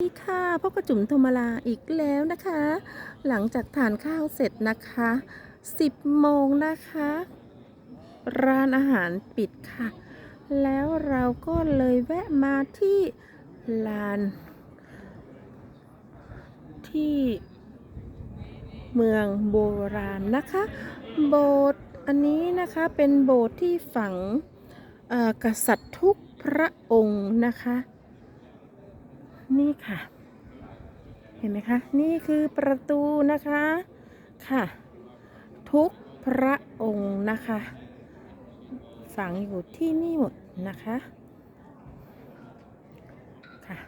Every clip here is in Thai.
สวัสดีค่ะพบกับจุ๋มธรรมลาอีกแล้วนะคะ หลังจากทานข้าวเสร็จนะคะ 10โมงนะคะ ร้านอาหารปิดค่ะ แล้วเราก็เลยแวะมาที่ลาน ที่เมืองโบราณนะคะ โบสถ์อันนี้นะคะเป็นโบสถ์ที่ฝังกษัตริย์ทุกพระองค์นะคะ นี่ค่ะ เห็นไหมคะ นี่คือประตูนะคะค่ะ ทุกพระองค์นะคะ ฝังอยู่ที่นี่หมดนะคะค่ะ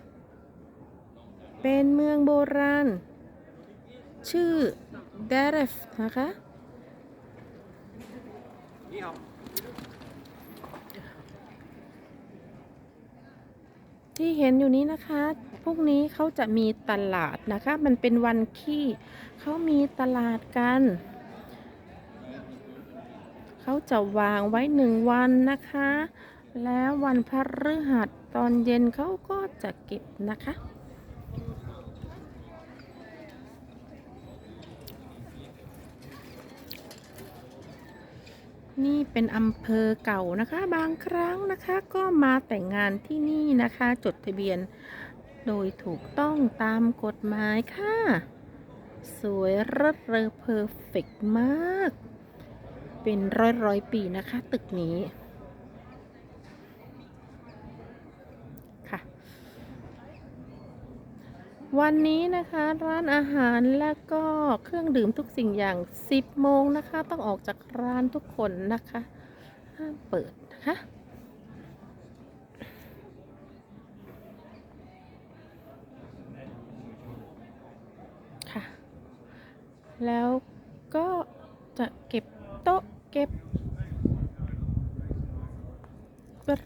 เป็นเมืองโบราณ ชื่อเดรฟนะคะ ที่เห็นอยู่นี้นะคะ พวกนี้เขาจะมีตลาดนะคะ มันเป็นวันขี้เขามีตลาดกัน เขาจะวางไว้หนึ่งวันนะคะ แล้ววันพฤหัสตอนเย็นเขาก็จะเก็บนะคะ นี่เป็นอำเภอเก่านะคะ บางครั้งนะคะ ก็มาแต่งงานที่นี่นะคะ จดทะเบียน โดยถูกต้องตามกฎหมายค่ะ สวยรัดเลอเพอร์เฟกมาก เป็นร้อยร้อยปีนะคะ ตึกนี้ ค่ะ วันนี้นะคะร้านอาหารและก็เครื่องดื่มทุกสิ่งอย่าง 10 โมงนะคะ ต้องออกจากร้านทุกคนนะคะห้ามเปิดนะคะค่ะ แล้วก็จะเก็บโต๊ะเก็บ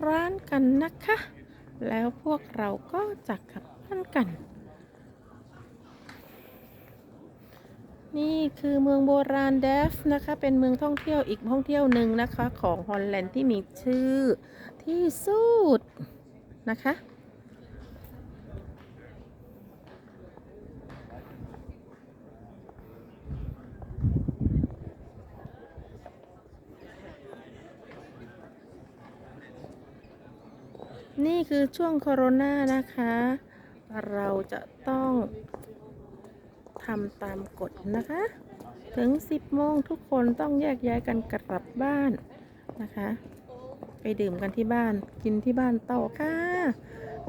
ร้านกันนะคะ แล้วพวกเราก็จะกลับบ้านกัน นี่คือเมืองโบราณเดฟนะคะ เป็นเมืองท่องเที่ยวอีกท่องเที่ยวหนึ่งนะคะ ของฮอลแลนด์ที่มีชื่อที่สุดนะคะ นี่คือช่วงโคโรนานะคะ เราจะต้อง ทำตามกฎนะคะ ถึง 10โมงทุกคนต้องแยกย้ายกันกลับบ้านนะคะ ไปดื่มกันที่บ้าน กินที่บ้านต่อค่ะ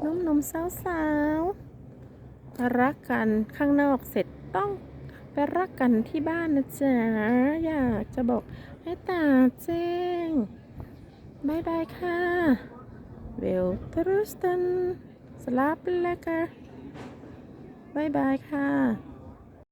นมนมสาวสาวๆรักกันข้างนอกเสร็จต้องไปรักกันที่บ้านนะจ๊ะ อยากจะบอกให้ตาแจ้งบายบายค่ะ Wil trusten. Slaap lekker. Bye bye ค่ะ